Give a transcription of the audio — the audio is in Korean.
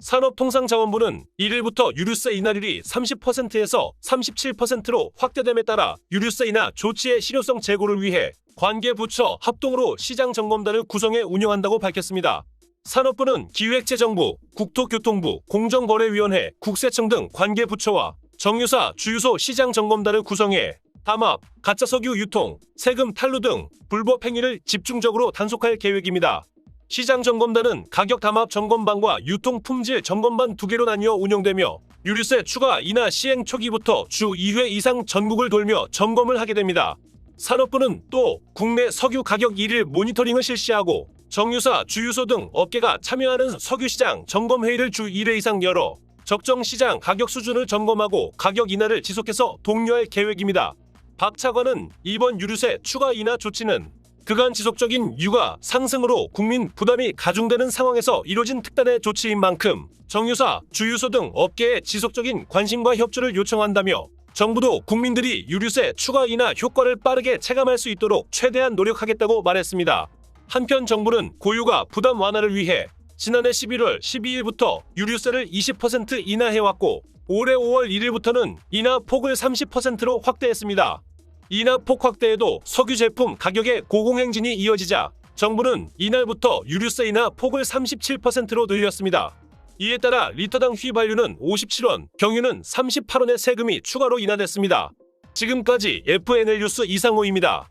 산업통상자원부는 1일부터 유류세 인하율이 30%에서 37%로 확대됨에 따라 유류세 인하 조치의 실효성 제고를 위해 관계 부처 합동으로 시장 점검단을 구성해 운영한다고 밝혔습니다. 산업부는 기획재정부, 국토교통부, 공정거래위원회, 국세청 등 관계 부처와 정유사, 주유소 시장 점검단을 구성해 담합, 가짜석유 유통, 세금 탈루 등 불법 행위를 집중적으로 단속할 계획입니다. 시장 점검단은 가격 담합 점검반과 유통 품질 점검반 두 개로 나뉘어 운영되며 유류세 추가 인하 시행 초기부터 주 2회 이상 전국을 돌며 점검을 하게 됩니다. 산업부는 또 국내 석유 가격 1일 모니터링을 실시하고 정유사, 주유소 등 업계가 참여하는 석유시장 점검회의를 주 1회 이상 열어 적정 시장 가격 수준을 점검하고 가격 인하를 지속해서 독려할 계획입니다. 박 차관은 이번 유류세 추가 인하 조치는 그간 지속적인 유가 상승으로 국민 부담이 가중되는 상황에서 이뤄진 특단의 조치인 만큼 정유사, 주유소 등 업계에 지속적인 관심과 협조를 요청한다며 정부도 국민들이 유류세 추가 인하 효과를 빠르게 체감할 수 있도록 최대한 노력하겠다고 말했습니다. 한편 정부는 고유가 부담 완화를 위해 지난해 11월 12일부터 유류세를 20% 인하해왔고 올해 5월 1일부터는 인하 폭을 30%로 확대했습니다. 인하폭 확대에도 석유 제품 가격의 고공행진이 이어지자 정부는 이날부터 유류세 인하 폭을 37%로 늘렸습니다. 이에 따라 리터당 휘발유는 57원, 경유는 38원의 세금이 추가로 인하됐습니다. 지금까지 FNL 뉴스 이상호입니다.